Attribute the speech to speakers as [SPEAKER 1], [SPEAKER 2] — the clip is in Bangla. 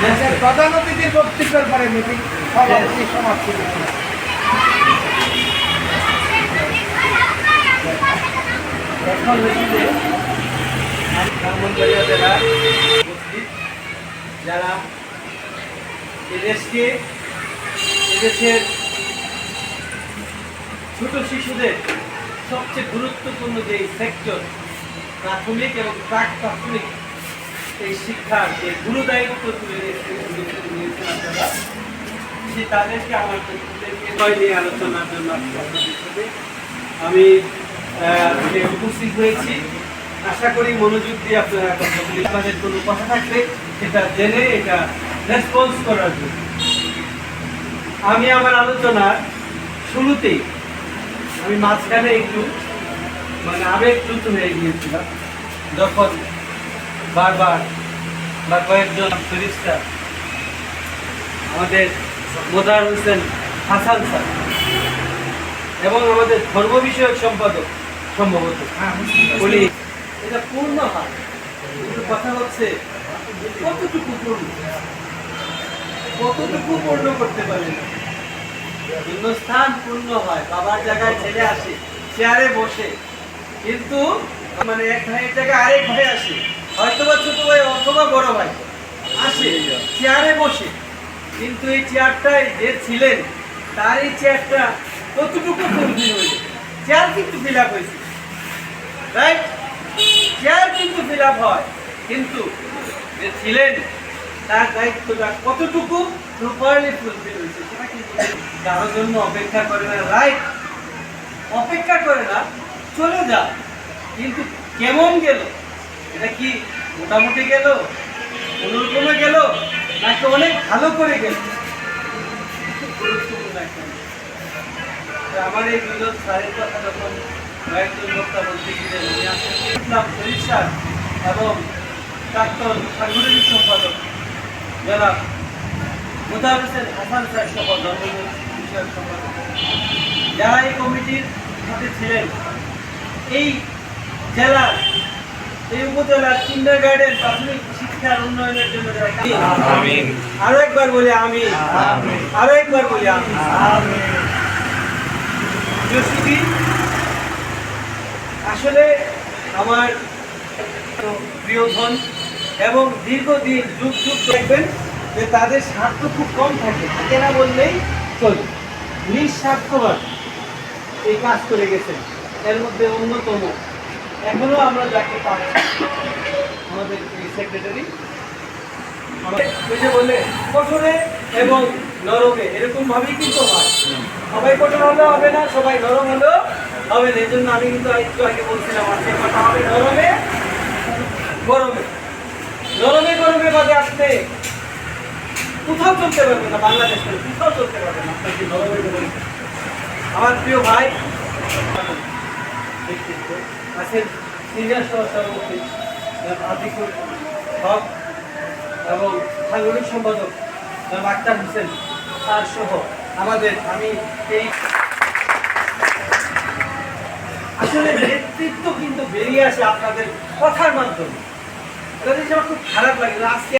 [SPEAKER 1] দেশের প্রধান অতিথির বক্তৃতার পরে মিটিং সমাপ্তি সমাপ্তি এখন হচ্ছে যে ব্রাহ্মণবাড়িয়া জেলার যারা এদেশকে এদেশের ছোট শিশুদের সবচেয়ে গুরুত্বপূর্ণ যে সেক্টর প্রাথমিক এবং প্রাক প্রাথমিক এই শিক্ষার যে গুরু দায়িত্ব তুলে নিয়েছেন তাদেরকে আমার বিষয় নিয়ে আলোচনার জন্য আমি উপস্থিত হয়েছি। আশা করি মনোযোগ দিয়ে আপনারা কথাগুলি কোনো কথা থাকলে সেটা জেনে, এটা রেসপন্স করার জন্য। আমি আমার আলোচনার শুরুতেই আমি মাঝখানে একটু মানে আবেগচ্যুত হয়ে গিয়েছিলাম। যখন বারবার বা কয়েকজন ফেরিস্তা আমাদের মোদার হোসেন হাসান স্যার এবং আমাদের ধর্ম বিষয়ক সম্পাদক সম্ভবত উনি এটা পূর্ণ হয়। কথা হচ্ছে কতটুকু পূর্ণ? কতটুকু পূর্ণ করতে পারেন পূর্ণ মানে তার এই চেয়ারটা কতটুকু ফুলফিল হয়েছে চেয়ার কিন্তু ফিল আপ হয়েছে। রাইট চেয়ার কিন্তু ফিল আপ হয়, কিন্তু যে ছিলেন, তার দায়িত্বটা কতটুকু? প্রপারলি ফুলফিল হয়েছে। সেটা জন্য অপেক্ষা করে না রাইট অপেক্ষা করে না, চলে যা কিন্তু কেমন গেল? এটা কি মোটামুটি গেল? কোনোরকমে গেল? নাকি অনেক ভালো করে গেল? আমার এই দুজন স্যারের কথা যখন কয়েকজন বক্তা বলতে গিয়ে ইসলাম শরীফ এবং প্রাক্তন সাংগঠনিক সম্পাদক যারা হোসেন স্যার সহ যারা এই কমিটির সাথে ছিলেন এই জেলার এই উপজেলার কিন্ডার গার্ডেন প্রাথমিক শিক্ষার উন্নয়নের জন্য। আরও একবার বলি আমি। আরও একবার বলি আমি আসলে আমার প্রিয়ধন এবং দীর্ঘদিন যুগ যুগ দেখবেন যে তাদের স্বার্থ খুব কম থাকে থাকে না বললেই চলে। নিঃস্বার্থভাবে এই কাজ করে গেছেন। এর মধ্যে অন্যতম। এখনও আমরা যাকে পাচ্ছি আমাদের সেক্রেটারি কঠোরে এবং নরমে এরকম ভাবেই কিন্তু হয়। সবাই কঠোর হলে হবে না, সবাই নরম হলেও হবে না। এই জন্য আমি কিন্তু একটু আগে বলছিলাম আজকে কথা হবে, নরমে, গরমে। নরমে গরমে বাদে আসতে কোথাও চলতে পারবে না বাংলাদেশ থেকে কোথাও চলতে পারবে না। আপনার কি গরমে আমার প্রিয় ভাই আছেন সিনিয়র সহসভাপতি আতিকুল হক এবং সাংগঠনিক সম্পাদক আক্তার হোসেন তার সহ আমাদের আমি এই আসলে নেতৃত্ব কিন্তু বেরিয়ে আসে আপনাদের কথার মাধ্যমে। এটা আমার খুব খারাপ লাগে আজকে